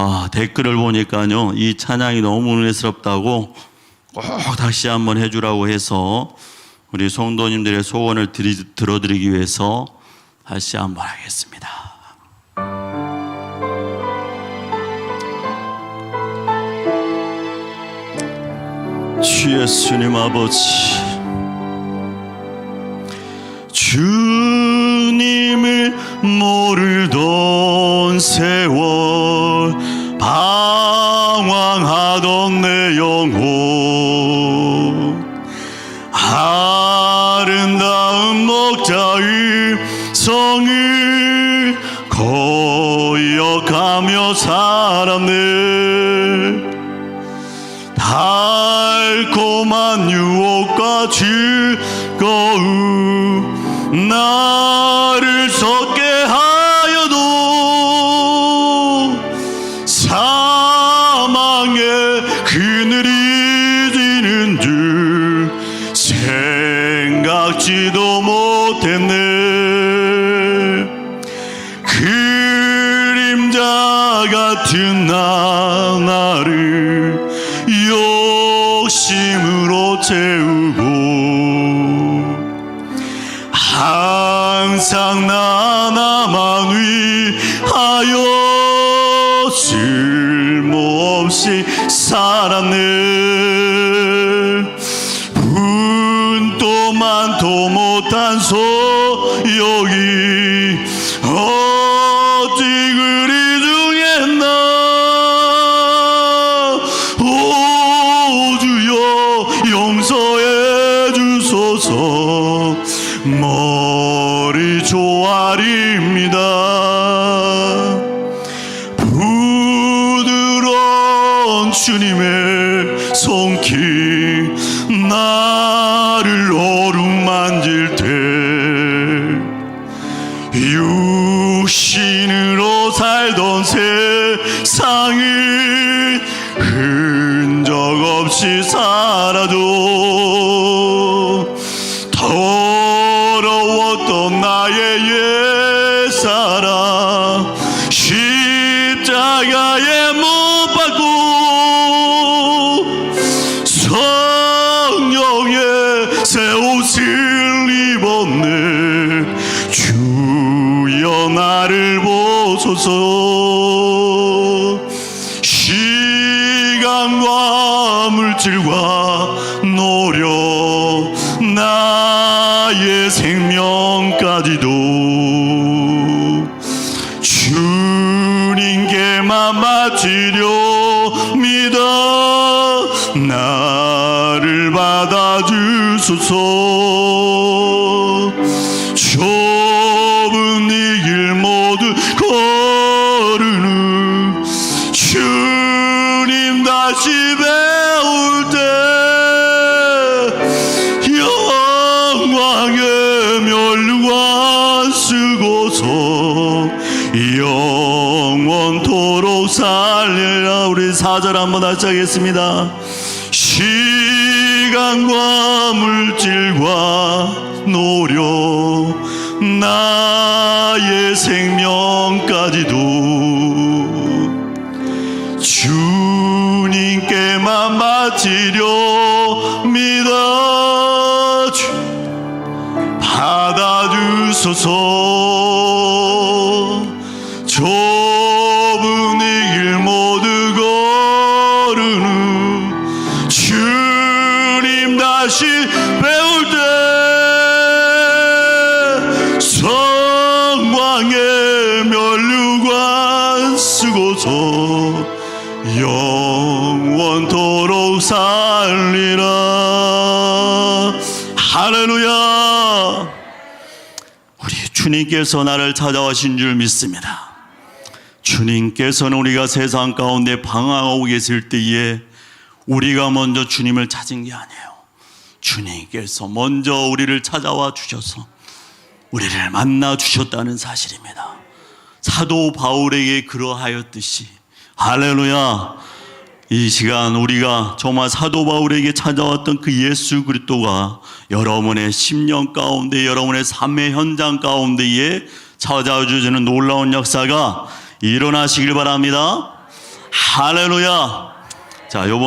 아, 댓글을 보니까요, 이 찬양이 너무 은혜스럽다고 꼭 다시 한번 해주라고 해서 우리 성도님들의 소원을 드리, 들어드리기 위해서 다시 한번 하겠습니다. 주 예수님 아버지 주님을 모르던 세월 방황하던 내 영혼. 아름다운 목자의 성을 거역하며 살았네. 달콤한 유혹과 즐거움 나 생각지도 못했네. 그림자 같은 나 나를 욕심으로 채우고 항상 나 나만 위하여 쓸모없이 살았네 못한 소욕이 어찌 그리 중했나? 오 주여 용서해 주소서. 머리 조아립니다. 부드러운 주님의 손길 나 육신으로 살던 세상을 흔적 없이 살아도 더러웠던 나의 옛사람 십자가에 못 박고 성령의 새 옷을 입었네. 주여 나를 보소서. 시간과 물질과 노력 나의 생명까지도 주님께만 바치려 믿어 나를 받아주소서. 좁 영원토록 살리라 우리 사절 한번 다시 하겠습니다. 시간과 물질과 노력 나의 생명까지도 주님께만 바치려 믿어 주 받아주소서 배울 때 성광의 멸류관 쓰고서 영원토록 살리라. 할렐루야. 우리 주님께서 나를 찾아오신 줄 믿습니다. 주님께서는 우리가 세상 가운데 방황하고 계실 때에 우리가 먼저 주님을 찾은 게 아니에요 주님께서 먼저 우리를 찾아와 주셔서 우리를 만나 주셨다는 사실입니다. 사도 바울에게 그러하였듯이 할렐루야. 이 시간 우리가 정말 사도 바울에게 찾아왔던 그 예수 그리스도가 여러분의 심령 가운데 여러분의 삶의 현장 가운데에 찾아와 주시는 놀라운 역사가 일어나시길 바랍니다. 할렐루야. 자, 요번